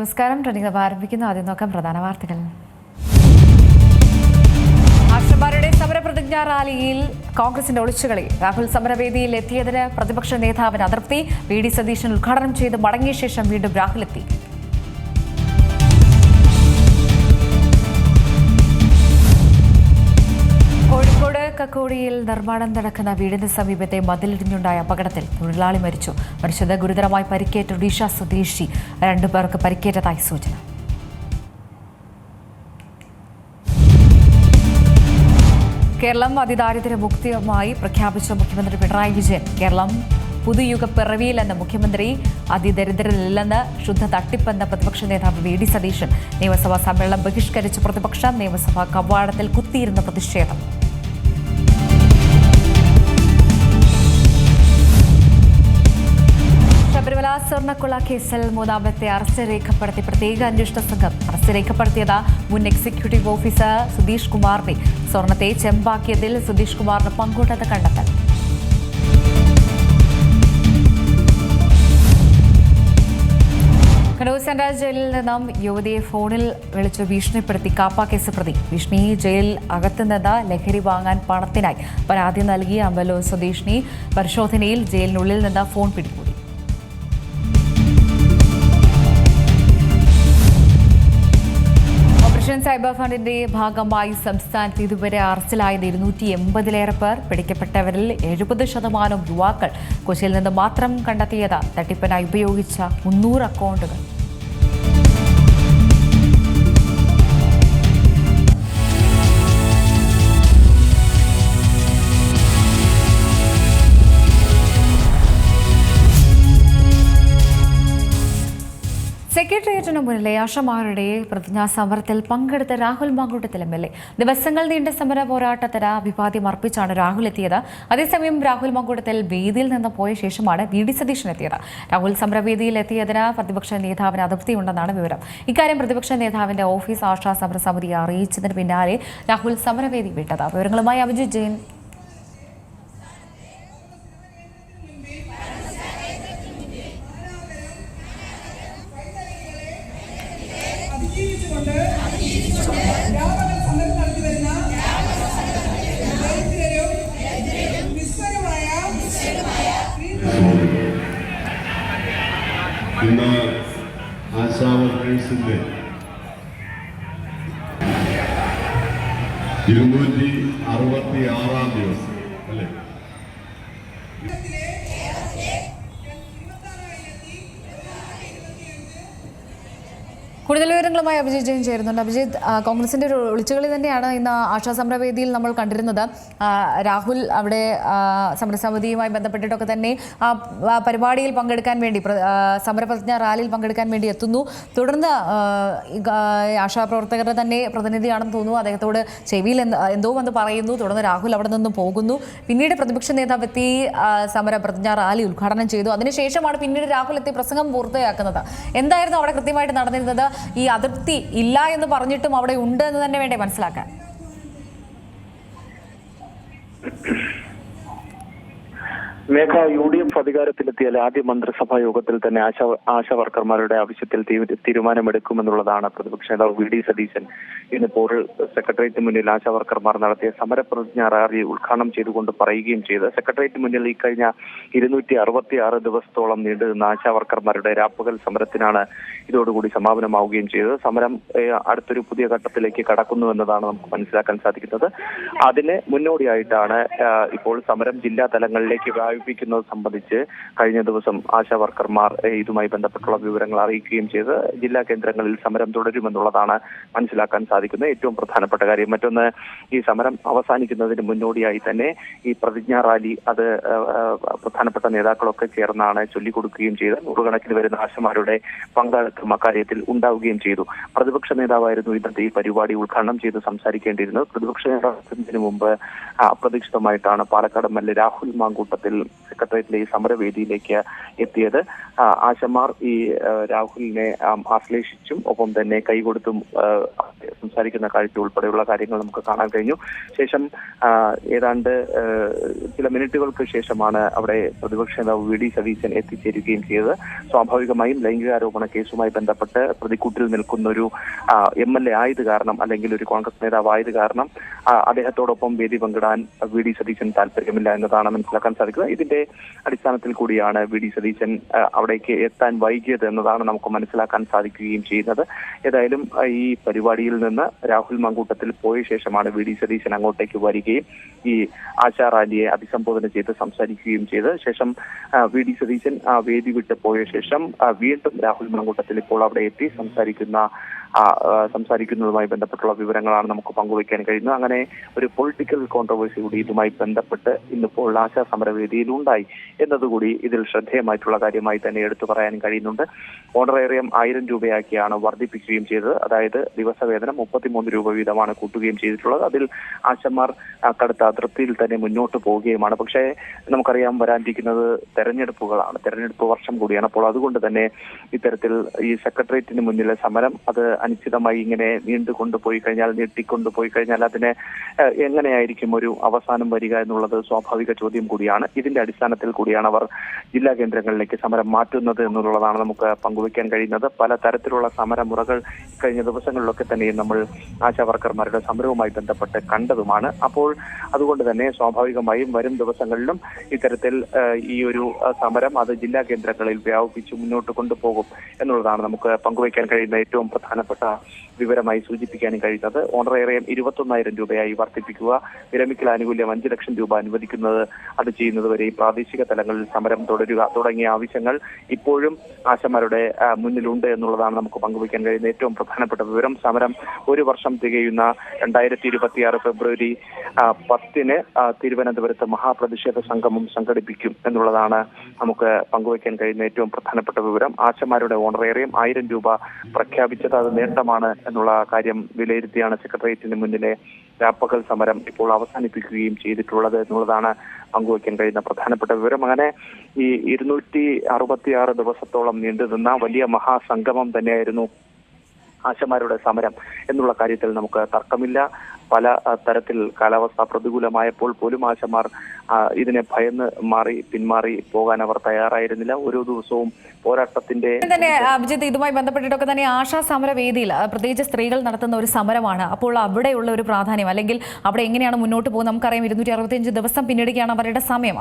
നമസ്കാരം. ട്രെൻഡിംഗ് ആരംഭിക്കുന്നു ആദ്യം നോക്കാം പ്രധാന വാർത്തകൾ. ആശമാരുടെ സമരപ്രതിജ്ഞാ റാലിയിൽ കോൺഗ്രസിന്റെ ഒളിച്ചുകളി. രാഹുൽ സമരവേദിയിൽ എത്തിയതിന് പ്രതിപക്ഷ നേതാവിന് അതൃപ്തി. വി ഡി സതീശൻ ഉദ്ഘാടനം ചെയ്ത് മടങ്ങിയ ശേഷം വീണ്ടും രാഹുൽ കക്കോടിയിൽ നിർമ്മാണം നടക്കുന്ന വീടിന് സമീപത്തെ മതിലിടിഞ്ഞുണ്ടായ അപകടത്തിൽ തൊഴിലാളി മരിച്ചു. മരിച്ചത് ഗുരുതരമായി പരിക്കേറ്റ ഒഡീഷ സ്വദേശി. രണ്ടുപേർക്ക് പരിക്കേറ്റതായി സൂചന. കേരളം അതിദാരിദ്ര്യ മുക്തിയുമായി പ്രഖ്യാപിച്ച മുഖ്യമന്ത്രി പിണറായി വിജയൻ. കേരളം പുതുയുഗ പിറവിയിലെന്ന് മുഖ്യമന്ത്രി അതിദരിദ്രരില്ലെന്ന് ശുദ്ധ തട്ടിപ്പെന്ന പ്രതിപക്ഷ നേതാവ് വി ഡി സതീശൻ. നിയമസഭാ സമ്മേളനം ബഹിഷ്കരിച്ച പ്രതിപക്ഷം നിയമസഭാ കവാടത്തിൽ കുത്തിയിരുന്ന പ്രതിഷേധം. ശബരിമല സ്വർണക്കൊള്ള കേസിൽ മൂന്നാമത്തെ അറസ്റ്റ് രേഖപ്പെടുത്തി. പ്രത്യേക അന്വേഷണ സംഘം അറസ്റ്റ് രേഖപ്പെടുത്തിയത് മുൻ എക്സിക്യൂട്ടീവ് ഓഫീസർ സുധീഷ് കുമാറിനെ. സ്വർണത്തെ ചെമ്പാക്കിയതിൽ സുധീഷ് കുമാറിന് പങ്കുണ്ടെന്ന് കണ്ടെത്തൽ. കണ്ണൂർ സെൻട്രൽ ജയിലിൽ നിന്നും യുവതിയെ ഫോണിൽ വിളിച്ച് ഭീഷണിപ്പെടുത്തി കാപ്പ കേസ് പ്രതി. ഭീഷണി ജയിൽ അകത്തുനിന്ന് ലഹരി വാങ്ങാൻ പണത്തിനായി. പരാതി നൽകിയ അമ്പലൂർ സ്വദേശിനി പരിശോധനയിൽ ജയിലിനുള്ളിൽ നിന്ന് ഫോൺ പിടികൂടി. സൈബർ ഫണ്ടിന്റെ ഭാഗമായി സംസ്ഥാനത്ത് ഇതുവരെ അറസ്റ്റിലായത് ഇരുന്നൂറ്റി എൺപതിലേറെ പേർ. പിടിക്കപ്പെട്ടവരിൽ എഴുപത് ശതമാനം യുവാക്കൾ കൊച്ചിയിൽ നിന്ന് മാത്രം കണ്ടെത്തിയത് തട്ടിപ്പിനായി ഉപയോഗിച്ച മുന്നൂറ് അക്കൗണ്ടുകൾ. സെക്രട്ടേറിയറ്റിന് മുന്നിലെ ആശമാരുടെ പ്രതിജ്ഞാ സമരത്തിൽ പങ്കെടുത്ത Rahul Mamkootathil M L A. ദിവസങ്ങൾ നീണ്ട സമര പോരാട്ടത്തിന് അഭിവാദ്യം അർപ്പിച്ചാണ് രാഹുൽ എത്തിയത്. അതേസമയം രാഹുൽ മാങ്കൂട്ടത്തിൽ വേദിയിൽ നിന്ന് പോയ ശേഷമാണ് വി ഡി സതീശൻ എത്തിയത്. രാഹുൽ സമരവേദിയിൽ എത്തിയതിന് പ്രതിപക്ഷ നേതാവിന് അതൃപ്തിയുണ്ടെന്നാണ് വിവരം. ഇക്കാര്യം പ്രതിപക്ഷ നേതാവിന്റെ ഓഫീസ് ആശാ സമരസമിതിയെ അറിയിച്ചതിന് പിന്നാലെ രാഹുൽ സമരവേദി വിട്ടത്. വിവരങ്ങളുമായി അഭിജിത് ജെയിൻ വർക്കേഴ്സിന്റെ ഇരുന്നൂറ്റി അറുപത്തി ആറാം ദിവസം. കൂടുതൽ വിവരങ്ങളുമായി അഭിജിത് ജെയിൻ ചേരുന്നുണ്ട്. അഭിജിത് കോൺഗ്രസിന്റെ ഒരു ഒളിച്ചുകളി തന്നെയാണ് ഇന്ന് ആശാ സമരവേദിയിൽ നമ്മൾ കണ്ടിരുന്നത്. രാഹുൽ അവിടെ സമരസമിതിയുമായി ബന്ധപ്പെട്ടിട്ടൊക്കെ തന്നെ ആ പരിപാടിയിൽ പങ്കെടുക്കാൻ വേണ്ടി പ്ര- സമരപ്രതിജ്ഞ റാലിയിൽ പങ്കെടുക്കാൻ വേണ്ടി എത്തുന്നു. തുടർന്ന് ആശാ പ്രവർത്തകരുടെ തന്നെ പ്രതിനിധിയാണെന്ന് തോന്നുന്നു. അദ്ദേഹത്തോട് ചെവിയിൽ എന്തോ വന്ന് പറയുന്നു. തുടർന്ന് രാഹുൽ അവിടെ നിന്നും പോകുന്നു. പിന്നീട് പ്രതിപക്ഷ നേതാവ് എത്തി സമരപ്രതിജ്ഞ റാലി ഉദ്ഘാടനം ചെയ്തു. അതിനുശേഷമാണ് പിന്നീട് രാഹുൽ എത്തി പ്രസംഗം പൂർത്തിയാക്കുന്നത്. എന്തായിരുന്നു അവിടെ കൃത്യമായിട്ട് നടന്നിരുന്നത്? ഈ അതിർത്തി ഇല്ല എന്ന് പറഞ്ഞിട്ടും അവിടെ ഉണ്ട് എന്ന് തന്നെ വേണ്ടേ മനസ്സിലാക്കാൻ? മേഘ യു ഡി എഫ് അധികാരത്തിലെത്തിയാൽ ആദ്യ മന്ത്രിസഭാ യോഗത്തിൽ തന്നെ ആശാ ആശാ വർക്കർമാരുടെ ആവശ്യത്തിൽ തീരുമാനമെടുക്കുമെന്നുള്ളതാണ് പ്രതിപക്ഷ നേതാവ് വി. ഡി. സതീശൻ. ഇന്ന് പോറൽ സെക്രട്ടേറിയറ്റ് മുന്നിൽ ആശാ വർക്കർമാർ നടത്തിയ സമരപ്രതിജ്ഞ റാലി ഉദ്ഘാടനം ചെയ്തുകൊണ്ട് പറയുകയും ചെയ്ത്. സെക്രട്ടേറിയറ്റ് മുന്നിൽ ഇക്കഴിഞ്ഞ കഴിഞ്ഞ ഇരുന്നൂറ്റി അറുപത്തി ആറ് ദിവസത്തോളം നീണ്ടുനിന്ന ആശാവർക്കർമാരുടെ ആശാ വർക്കർമാരുടെ രാപ്പകൽ സമരത്തിനാണ് ഇതോടുകൂടി സമാപനമാവുകയും ചെയ്തത്. സമരം അടുത്തൊരു പുതിയ ഘട്ടത്തിലേക്ക് കടക്കുന്നു എന്നതാണ് നമുക്ക് മനസ്സിലാക്കാൻ സാധിക്കുന്നത്. അതിന് മുന്നോടിയായിട്ടാണ് ഇപ്പോൾ സമരം ജില്ലാ തലങ്ങളിലേക്ക് വ്യാപിപ്പിക്കുന്നത് സംബന്ധിച്ച് കഴിഞ്ഞ ദിവസം ആശാ വർക്കർമാർ ഇതുമായി ബന്ധപ്പെട്ടുള്ള വിവരങ്ങൾ അറിയിക്കുകയും ചെയ്ത് ജില്ലാ കേന്ദ്രങ്ങളിൽ സമരം തുടരുമെന്നുള്ളതാണ് മനസ്സിലാക്കാൻ സാധിക്കുന്നത് ഏറ്റവും പ്രധാനപ്പെട്ട കാര്യം. മറ്റൊന്ന് ഈ സമരം അവസാനിക്കുന്നതിന് മുന്നോടിയായി തന്നെ ഈ പ്രതിജ്ഞാ റാലി അത് പ്രധാനപ്പെട്ട നേതാക്കളൊക്കെ ചേർന്നാണ് ചൊല്ലിക്കൊടുക്കുകയും ചെയ്ത് നൂറുകണക്കിന് വരുന്ന ആശമാരുടെ പങ്കാളിത്തം അക്കാര്യത്തിൽ ഉണ്ടാവുകയും ചെയ്തു. പ്രതിപക്ഷ നേതാവായിരുന്നു ഇന്നത്തെ ഈ പരിപാടി ഉദ്ഘാടനം ചെയ്ത് സംസാരിക്കേണ്ടിയിരുന്നത്. പ്രതിപക്ഷ നേതാവിന് മുമ്പ് അപ്രതീക്ഷിതമായിട്ടാണ് Palakkad M L A Rahul Mamkootathil സെക്രട്ടേറിയറ്റിലെ ഈ സമരവേദിയിലേക്ക് എത്തിയത്. ആശമാർ ഈ രാഹുലിനെ ആശ്ലേഷിച്ചും ഒപ്പം തന്നെ കൈകൊടുത്തും സംസാരിക്കുന്ന കാഴ്ച ഉൾപ്പെടെയുള്ള കാര്യങ്ങൾ നമുക്ക് കാണാൻ കഴിഞ്ഞു. ശേഷം ഏതാണ്ട് ചില മിനിറ്റുകൾക്ക് ശേഷമാണ് അവിടെ പ്രതിപക്ഷ നേതാവ് വി ഡി സതീശൻ എത്തിച്ചേരുകയും ചെയ്തത്. സ്വാഭാവികമായും ലൈംഗികാരോപണ കേസുമായി ബന്ധപ്പെട്ട് പ്രതിക്കൂട്ടിൽ നിൽക്കുന്ന ഒരു എം എൽ എ ആയത് കാരണം അല്ലെങ്കിൽ ഒരു കോൺഗ്രസ് നേതാവ് ആയത് കാരണം അദ്ദേഹത്തോടൊപ്പം വേദി പങ്കിടാൻ വി ഡി സതീശൻ താല്പര്യമില്ല എന്നതാണ് മനസ്സിലാക്കാൻ സാധിക്കുന്നത് ഇതിന്റെ അടിസ്ഥാനത്തിൽ കൂടിയാണ് വി ഡി സതീശൻ അവിടേക്ക് എത്താൻ വൈകിയത് എന്നതാണ് നമുക്ക് മനസ്സിലാക്കാൻ സാധിക്കുകയും ചെയ്യുന്നത്. ഏതായാലും ഈ പരിപാടിയിൽ നിന്ന് രാഹുൽ മങ്കൂട്ടത്തിൽ പോയ ശേഷമാണ് വി ഡി സതീശൻ അങ്ങോട്ടേക്ക് വരികയും ഈ ആശാ റാലിയെ അഭിസംബോധന ചെയ്ത് സംസാരിക്കുകയും ചെയ്ത് ശേഷം വി ഡി സതീശൻ വേദി വിട്ട് പോയ ശേഷം വീണ്ടും രാഹുൽ മങ്കൂട്ടത്തിൽ ഇപ്പോൾ അവിടെ എത്തി സംസാരിക്കുന്ന സംസാരിക്കുന്നതുമായി ബന്ധപ്പെട്ടുള്ള വിവരങ്ങളാണ് നമുക്ക് പങ്കുവയ്ക്കാൻ കഴിയുന്നത്. അങ്ങനെ ഒരു പൊളിറ്റിക്കൽ കോൺട്രവേഴ്സി കൂടി ഇതുമായി ബന്ധപ്പെട്ട് ഇന്നിപ്പോൾ ആശാ സമരവേദിയിൽ ഉണ്ടായി എന്നതുകൂടി ഇതിൽ ശ്രദ്ധേയമായിട്ടുള്ള കാര്യമായി തന്നെ എടുത്തു പറയാൻ കഴിയുന്നുണ്ട്. ഓണറേറിയം ആയിരം രൂപയാക്കിയാണ് വർദ്ധിപ്പിക്കുകയും ചെയ്തത്. അതായത് ദിവസവേതനം മുപ്പത്തിമൂന്ന് രൂപ വീതമാണ് കൂട്ടുകയും ചെയ്തിട്ടുള്ളത്. അതിൽ ആശമാർ കടുത്ത അതൃപ്തിയിൽ തന്നെ മുന്നോട്ട് പോവുകയുമാണ്. പക്ഷേ നമുക്കറിയാം വരാനിരിക്കുന്നത് തെരഞ്ഞെടുപ്പുകളാണ്. തെരഞ്ഞെടുപ്പ് വർഷം കൂടിയാണ്. അപ്പോൾ അതുകൊണ്ട് തന്നെ ഇത്തരത്തിൽ ഈ സെക്രട്ടേറിയറ്റിന് മുന്നിലെ സമരം അത് അനിശ്ചിതമായി ഇങ്ങനെ നീണ്ടുകൊണ്ട് കൊണ്ടുപോയി കഴിഞ്ഞാൽ നീട്ടിക്കൊണ്ടുപോയി കഴിഞ്ഞാൽ അതിന് എങ്ങനെയായിരിക്കും ഒരു അവസാനം വരിക എന്നുള്ളത് സ്വാഭാവിക ചോദ്യം കൂടിയാണ്. ഇതിന്റെ അടിസ്ഥാനത്തിൽ കൂടിയാണ് അവർ ജില്ലാ കേന്ദ്രങ്ങളിലേക്ക് സമരം മാറ്റുന്നത് എന്നുള്ളതാണ് നമുക്ക് പങ്കുവയ്ക്കാൻ കഴിയുന്നത്. പല തരത്തിലുള്ള സമരമുറകൾ കഴിഞ്ഞ ദിവസങ്ങളിലൊക്കെ തന്നെയും നമ്മൾ ആശാവർക്കർമാരുടെ സമരവുമായി ബന്ധപ്പെട്ട് കണ്ടതുമാണ്. അപ്പോൾ അതുകൊണ്ട് തന്നെ സ്വാഭാവികമായും വരും ദിവസങ്ങളിലും ഇത്തരത്തിൽ ഈ ഒരു സമരം അത് ജില്ലാ കേന്ദ്രങ്ങളിൽ വ്യാപിപ്പിച്ച് മുന്നോട്ട് കൊണ്ടുപോകും എന്നുള്ളതാണ് നമുക്ക് പങ്കുവയ്ക്കാൻ കഴിയുന്ന ഏറ്റവും പ്രധാനപ്പെട്ട വിവരമായി സൂചിപ്പിക്കാനും കഴിയുന്നത്. ഓണറേറിയം ഇരുപത്തൊന്നായിരം രൂപയായി വർദ്ധിപ്പിക്കുക വിരമിക്കൽ ആനുകൂല്യം അഞ്ച് ലക്ഷം രൂപ അനുവദിക്കുന്നത് അത് ചെയ്യുന്നതുവരെ പ്രാദേശിക തലങ്ങളിൽ സമരം തുടരുക. തുടങ്ങിയ ആവശ്യങ്ങൾ ഇപ്പോഴും ആശമാരുടെ മുന്നിലുണ്ട് എന്നുള്ളതാണ് നമുക്ക് പങ്കുവയ്ക്കാൻ കഴിയുന്ന ഏറ്റവും പ്രധാനപ്പെട്ട വിവരം. സമരം ഒരു വർഷം തികയുന്ന രണ്ടായിരത്തി ഇരുപത്തിയാറ് ഫെബ്രുവരി പത്തിന് തിരുവനന്തപുരത്ത് മഹാപ്രതിഷേധ സംഗമം സംഘടിപ്പിക്കും എന്നുള്ളതാണ് നമുക്ക് പങ്കുവയ്ക്കാൻ കഴിയുന്ന ഏറ്റവും പ്രധാനപ്പെട്ട വിവരം. ആശമാരുടെ ഓണറേറിയം ആയിരം രൂപ പ്രഖ്യാപിച്ചത് അത് നേട്ടമാണ് എന്നുള്ള കാര്യം വിലയിരുത്തിയാണ് സെക്രട്ടേറിയറ്റിന് മുന്നിലെ രാപ്പകൽ സമരം ഇപ്പോൾ അവസാനിപ്പിക്കുകയും ചെയ്തിട്ടുള്ളത് എന്നുള്ളതാണ് പങ്കുവയ്ക്കാൻ കഴിയുന്ന പ്രധാനപ്പെട്ട വിവരം. അങ്ങനെ ഈ ഇരുന്നൂറ്റി അറുപത്തിയാറ് ദിവസത്തോളം നീണ്ടുനിന്ന വലിയ മഹാസംഗമം തന്നെയായിരുന്നു ആശമാരുടെ സമരം എന്നുള്ള കാര്യത്തിൽ നമുക്ക് തർക്കമില്ല. പല തരത്തിൽ കാലാവസ്ഥ പ്രതികൂലമായപ്പോൾ പോലും ആശമാർ ഇതിനെ ഭയന്ന് മാറി പിന്മാറി പോകാൻ അവർ തയ്യാറായിരുന്നില്ല. ഓരോ ദിവസവും പോരാട്ടത്തിന്റെ തന്നെ അഭിജിത്ത് ഇതുമായി ബന്ധപ്പെട്ടിട്ടൊക്കെ തന്നെ ആശാ സമര വേദിയിൽ ആ, പ്രത്യേകിച്ച് സ്ത്രീകൾ നടത്തുന്ന ഒരു സമരമാണ്. അപ്പോൾ അവിടെയുള്ള ഒരു പ്രാധാന്യം അല്ലെങ്കിൽ അവിടെ എങ്ങനെയാണ് മുന്നോട്ട് പോകുന്നത്? നമുക്കറിയാം ഇരുന്നൂറ്റി അറുപത്തിയഞ്ച് ദിവസം പിന്നിടുകയാണ് അവരുടെ സമയം.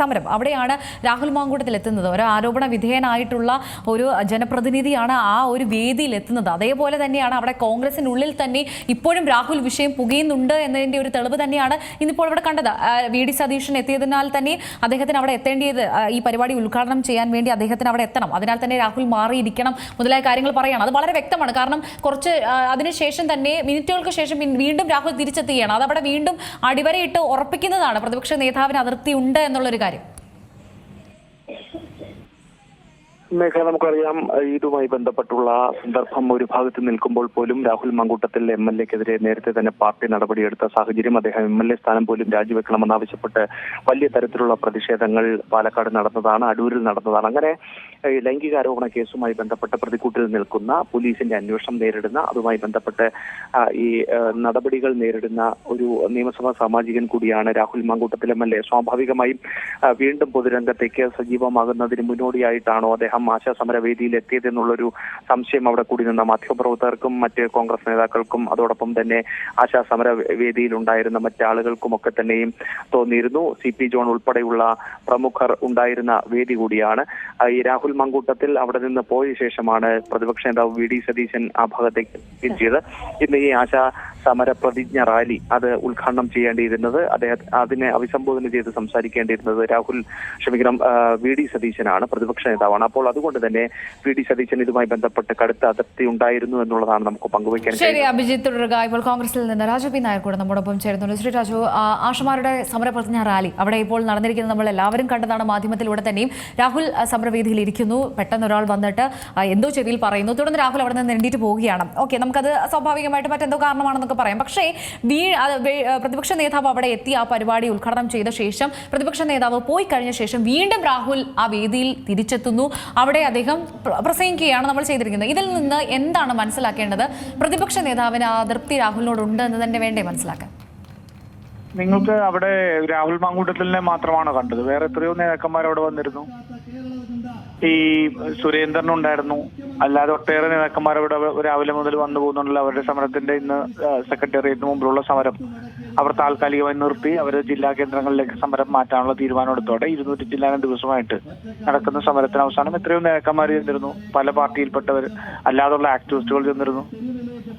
സമരം. അവിടെയാണ് രാഹുൽ മാങ്കൂട്ടത്തിൽ എത്തുന്നത്. ഒരു ആരോപണ വിധേയനായിട്ടുള്ള ഒരു ജനപ്രതിനിധിയാണ് ആ ഒരു വേദിയിൽ എത്തുന്നത്. അതേപോലെ തന്നെയാണ് അവിടെ കോൺഗ്രസിനുള്ളിൽ തന്നെ ഇപ്പോഴും രാഹുൽ വിഷയം പുകയുന്നുണ്ട് എന്നതിന്റെ ഒരു തെളിവ് തന്നെയാണ് ഇന്നിപ്പോൾ ഇവിടെ കണ്ടത്. വി. ഡി. സതീശൻ എത്തിയതിനാൽ തന്നെ അദ്ദേഹത്തിന് അവിടെ എത്തേണ്ടിയത് ഈ പരിപാടി ഉദ്ഘാടനം ചെയ്യാൻ വേണ്ടി അദ്ദേഹത്തിന് അവിടെ എത്തണം. അതിനാൽ തന്നെ രാഹുൽ മാറിയിരിക്കണം മുതലായ കാര്യങ്ങൾ പറയണം. അത് വളരെ വ്യക്തമാണ്. കാരണം കുറച്ച് അതിനുശേഷം തന്നെ മിനിറ്റുകൾക്ക് ശേഷം വീണ്ടും രാഹുൽ തിരിച്ചെത്തുകയാണ്. അതവിടെ വീണ്ടും അടിവരയിട്ട് ഉറപ്പിക്കുന്നതാണ്. പ്രതിപക്ഷ നേതാവിന് അതിർത്തി ഉണ്ട് എന്നുള്ളൊരു കാര്യം. മേഘ നമുക്കറിയാം ഇതുമായി ബന്ധപ്പെട്ടുള്ള സന്ദർഭം ഒരു ഭാഗത്ത് നിൽക്കുമ്പോൾ പോലും രാഹുൽ മങ്കൂട്ടത്തിൽ എം എൽ എക്കെതിരെ നേരത്തെ തന്നെ പാർട്ടി നടപടിയെടുത്ത സാഹചര്യം അദ്ദേഹം എം എൽ എ സ്ഥാനം പോലും രാജിവെക്കണമെന്നാവശ്യപ്പെട്ട് വലിയ തരത്തിലുള്ള പ്രതിഷേധങ്ങൾ പാലക്കാട് നടന്നതാണ് അടൂരിൽ നടന്നതാണ്. അങ്ങനെ ലൈംഗിക ലൈംഗികാരോപണ കേസുമായി ബന്ധപ്പെട്ട് പ്രതിക്കൂട്ടിൽ നിൽക്കുന്ന പോലീസിന്റെ അന്വേഷണം നേരിടുന്ന അതുമായി ബന്ധപ്പെട്ട് ഈ നടപടികൾ നേരിടുന്ന ഒരു നിയമസഭാ സാമാജികൻ കൂടിയാണ് Rahul Mamkootathil M L A. സ്വാഭാവികമായും വീണ്ടും പൊതുരംഗത്തേക്ക് സജീവമാകുന്നതിന് മുന്നോടിയായിട്ടാണോ അദ്ദേഹം ആശാ എത്തിയത് എത്തിയതെന്നുള്ളൊരു സംശയം അവിടെ കൂടി നിന്ന മാധ്യമപ്രവർത്തകർക്കും മറ്റ് കോൺഗ്രസ് നേതാക്കൾക്കും അതോടൊപ്പം തന്നെ ആശാസമര വേദിയിൽ ഉണ്ടായിരുന്ന മറ്റാളുകൾക്കും ഒക്കെ തന്നെയും തോന്നിയിരുന്നു. സി പി ജോൺ ഉൾപ്പെടെയുള്ള പ്രമുഖർ ഉണ്ടായിരുന്ന വേദി കൂടിയാണ്. ഈ രാഹുൽ മങ്കൂട്ടത്തിൽ അവിടെ നിന്ന് പോയ ശേഷമാണ് പ്രതിപക്ഷ നേതാവ് വി ഡി സതീശൻ ആ ഭാഗത്തേക്ക് എത്തിയത്. ഇന്ന് ഈ ആശാ സമര പ്രതിജ്ഞ റാലി അത് ഉദ്ഘാടനം ചെയ്യേണ്ടിയിരുന്നത്. അദ്ദേഹം അതിനെ അഭിസംബോധന ചെയ്ത് സംസാരിക്കേണ്ടിയിരുന്നത് രാഹുൽ ക്ഷമിക്കണം വി ഡി സതീശനാണ് പ്രതിപക്ഷ നേതാവാണ്. അപ്പോൾ അതുകൊണ്ട് തന്നെ വി ഡി സതീശൻ ഇതുമായി ബന്ധപ്പെട്ട് കടുത്ത അതിർത്തി ഉണ്ടായിരുന്നു എന്നുള്ളതാണ് നമുക്ക് പങ്കുവയ്ക്കാൻ ശരി അഭിജിത്ത് തുടരുക. ഇപ്പോൾ കോൺഗ്രസിൽ നിന്ന് രാജു പി നായർ കൂടെ നമ്മോടൊപ്പം ചേരുന്നുണ്ട്. ശ്രീ രാജു ആഷമാരുടെ സമരപ്രതിജ്ഞ റാലി അവിടെ ഇപ്പോൾ നടന്നിരിക്കുന്നത് നമ്മൾ എല്ലാവരും കണ്ടതാണ് മാധ്യമത്തിലൂടെ തന്നെയും. രാഹുൽ സമരവേദിയിൽ ഇരിക്കുന്നു. പെട്ടെന്ന് ഒരാൾ വന്നിട്ട് എന്തോ ചെവിയിൽ പറയുന്നു. തുടർന്ന് രാഹുൽ അവിടെ നിന്ന് എണ്ണീറ്റ് പോവുകയാണ്. ഓക്കെ നമുക്കത് സ്വാഭാവികമായിട്ട് മറ്റെന്തോ കാരണമാണെന്നൊക്കെ പറയാം. പക്ഷേ വീ പ്രതിപക്ഷ നേതാവ് അവിടെ എത്തി ആ പരിപാടി ഉദ്ഘാടനം ചെയ്ത ശേഷം പ്രതിപക്ഷ നേതാവ് പോയി കഴിഞ്ഞ ശേഷം വീണ്ടും രാഹുൽ ആ വേദിയിൽ തിരിച്ചെത്തുന്നു. അവിടെ അദ്ദേഹം പ്ര- പ്രസംഗിക്കുകയാണ് നമ്മൾ ചെയ്തിരിക്കുന്നത്. ഇതിൽ നിന്ന് എന്താണ് മനസ്സിലാക്കേണ്ടത്? പ്രതിപക്ഷ നേതാവിന് അതൃപ്തി രാഹുലിനോടുണ്ട് എന്ന് തന്നെ വേണ്ടേ മനസ്സിലാക്കാൻ? നിങ്ങൾക്ക് അവിടെ രാഹുൽ മാങ്കൂട്ടത്തിലിനെ മാത്രമാണ് കണ്ടത്? വേറെ എത്രയോ നേതാക്കന്മാർ അവിടെ വന്നിരുന്നു. ഈ സുരേന്ദ്രൻ ഉണ്ടായിരുന്നു അല്ലാതെ ഒട്ടേറെ നേതാക്കന്മാർ അവിടെ രാവിലെ മുതൽ വന്നു പോകുന്നുണ്ടല്ലോ. അവരുടെ സമരത്തിന്റെ ഇന്ന് സെക്രട്ടേറിയറ്റിന് മുമ്പിലുള്ള സമരം. അവർ താൽക്കാലികമായി നിർത്തി അവർ ജില്ലാ കേന്ദ്രങ്ങളിലേക്ക് സമരം മാറ്റാനുള്ള തീരുമാനം എടുത്തോടെ ഇരുന്നൂറ്റി ചില്ലാനം ദിവസമായിട്ട് നടക്കുന്ന സമരത്തിന് അവസാനം എത്രയോ നേതാക്കന്മാർ ചെന്നിരുന്നു. പല പാർട്ടിയിൽപ്പെട്ടവർ അല്ലാതുള്ള ആക്ടിവിസ്റ്റുകൾ ചെന്നിരുന്നു.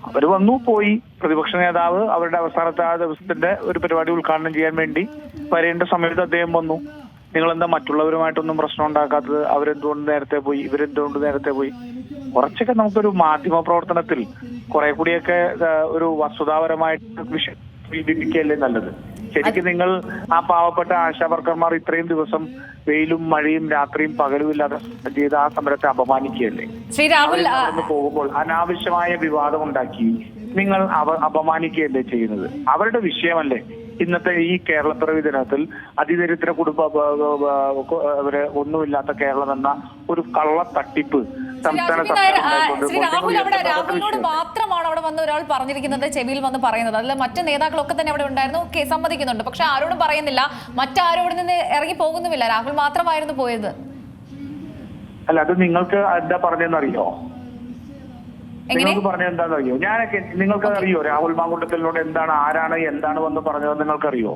അവർ വന്നു പോയി. പ്രതിപക്ഷ നേതാവ് അവരുടെ അവസാനത്തെ ആ ദിവസത്തിന്റെ ഒരു പരിപാടി ഉദ്ഘാടനം ചെയ്യാൻ വേണ്ടി വരേണ്ട സമയത്ത് അദ്ദേഹം വന്നു. നിങ്ങൾ എന്താ മറ്റുള്ളവരുമായിട്ടൊന്നും പ്രശ്നം ഉണ്ടാക്കാത്തത്? അവരെന്തുകൊണ്ട് നേരത്തെ പോയി? ഇവരെന്തുകൊണ്ട് നേരത്തെ പോയി? കുറച്ചൊക്കെ നമുക്കൊരു മാധ്യമ പ്രവർത്തനത്തിൽ കുറെ കൂടിയൊക്കെ ഒരു വസ്തുതാപരമായിട്ട് വിഷയം നല്ലത്? ശരിക്കും നിങ്ങൾ ആ പാവപ്പെട്ട ആശാ വർക്കർമാർ ഇത്രയും ദിവസം വെയിലും മഴയും രാത്രിയും പകലും ഇല്ലാതെ ചെയ്ത് ആ സമരത്തെ അപമാനിക്കുകയല്ലേ? പോകുമ്പോൾ അനാവശ്യമായ വിവാദം ഉണ്ടാക്കി നിങ്ങൾ അപമാനിക്കുകയല്ലേ ചെയ്യുന്നത്? അവരുടെ വിഷയമല്ലേ? ഇന്നത്തെ ഈ കേരളപ്പിറവി ദിനത്തിൽ അതിദരിദ്ര കുടുംബ അവർ ഒന്നുമില്ലാത്ത കേരളം എന്ന ഒരു കള്ള തട്ടിപ്പ് ശ്രീ സംസ്ഥാന രാഹുൽ അവിടെ രാഹുലിനോട് മാത്രമാണ് അവിടെ വന്ന് ഒരാൾ പറഞ്ഞിരിക്കുന്നത് ചെവിയിൽ വന്ന് പറയുന്നത്. അതിൽ മറ്റു നേതാക്കളൊക്കെ തന്നെ അവിടെ ഉണ്ടായിരുന്നു. ഓക്കെ സമ്മതിക്കുന്നുണ്ട്. പക്ഷെ ആരോടും പറയുന്നില്ല. മറ്റാരും ഇവിടെ നിന്ന് ഇറങ്ങി പോകുന്നുമില്ല. രാഹുൽ മാത്രമായിരുന്നു പോയത്. അല്ല അത് നിങ്ങൾക്ക് എന്താ പറഞ്ഞതെന്നറിയോ എങ്ങനെ നിങ്ങൾക്ക് പറഞ്ഞത് എന്താണെന്നറിയോ? ഞാനൊക്കെ നിങ്ങൾക്ക് അറിയോ? രാഹുൽ മാങ്കൂട്ടത്തിനോട് എന്താണ് ആരാണ് എന്താണ് വന്ന് പറഞ്ഞത് നിങ്ങൾക്കറിയോ?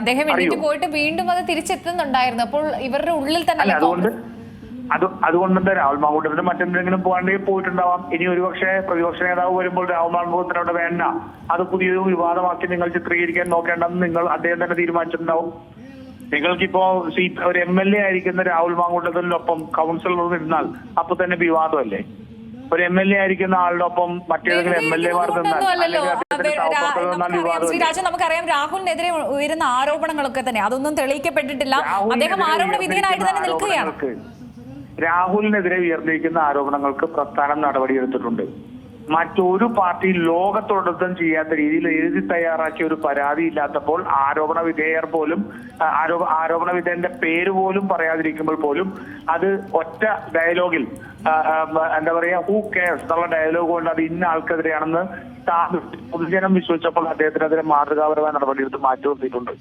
അദ്ദേഹം എണീറ്റ് പോയിട്ട് വീണ്ടും അത് തിരിച്ചെത്തുന്നുണ്ടായിരുന്നു. അപ്പോൾ ഇവരുടെ ഉള്ളിൽ തന്നെ അതുകൊണ്ട് അത് അതുകൊണ്ട് എന്താ രാഹുൽ മാങ്കൂട്ടത്തിന് മറ്റെന്തെങ്കിലും പോകാണ്ടെങ്കിൽ പോയിട്ടുണ്ടാവാം. ഇനി ഒരുപക്ഷെ പ്രതിപക്ഷ നേതാവ് വരുമ്പോൾ രാഹുൽ മാങ്കൂട്ടത്തിന് അവിടെ വേണ്ട. അത് പുതിയൊരു വിവാദമാക്കി നിങ്ങൾ ചിത്രീകരിക്കാൻ നോക്കേണ്ടെന്ന് നിങ്ങൾ അദ്ദേഹം തന്നെ തീരുമാനിച്ചിട്ടുണ്ടാവും. നിങ്ങൾക്കിപ്പോ സീറ്റ് ഒരു എം എൽ എ ആയിരിക്കുന്ന രാഹുൽ മാങ്കൂട്ടത്തിനൊപ്പം കൗൺസിലർ ഇരുന്നാൽ അപ്പൊ തന്നെ വിവാദമല്ലേ? ഒരു എം എൽ എ ആയിരിക്കുന്ന ആളുടെ ഒപ്പം മറ്റേതെങ്കിലും എം എൽ എമാർ നിന്നാൽ ഇതൊന്നും അല്ലല്ലോ. അല്ലെങ്കിൽ അദ്ദേഹത്തിന്റെ അവർ- രാ- സഹപ്രവർത്തകർ നിന്നാൽ നമുക്കറിയാം, ശ്രീ വിവാദമല്ലേ രാജൻ നമുക്കറിയാം രാഹുലിനെതിരെ ഉയരുന്ന ആരോപണങ്ങളൊക്കെ തന്നെ. അതൊന്നും തെളിയിക്കപ്പെട്ടിട്ടില്ല. അദ്ദേഹം ആരോപണ വിധേയനായിട്ട് തന്നെ നിൽക്കുകയാണ്. രാഹുലിനെതിരെ ഉയർന്നിരിക്കുന്ന ആരോപണങ്ങൾക്ക് പ്രസ്ഥാനം നടപടിയെടുത്തിട്ടുണ്ട്. മറ്റൊരു പാർട്ടി ലോകത്തോടൊപ്പം ചെയ്യാത്ത രീതിയിൽ എഴുതി തയ്യാറാക്കിയ ഒരു പരാതി ഇല്ലാത്തപ്പോൾ ആരോപണ വിധേയർ പോലും ആരോപ ആരോപണ വിധേയന്റെ പേര് പോലും പറയാതിരിക്കുമ്പോൾ പോലും അത് ഒറ്റ ഡയലോഗിൽ എന്താ പറയാ ഹൂ കെയർസ് എന്നുള്ള ഡയലോഗ് കൊണ്ട് അത് ഇന്ന ആൾക്കെതിരെയാണെന്ന് പൊതുജനം വിശ്വസിച്ചപ്പോൾ അദ്ദേഹത്തിനെതിരെ മാതൃകാപരമായ നടപടിയെടുത്ത് മാറ്റി നിർത്തിയിട്ടുണ്ട്.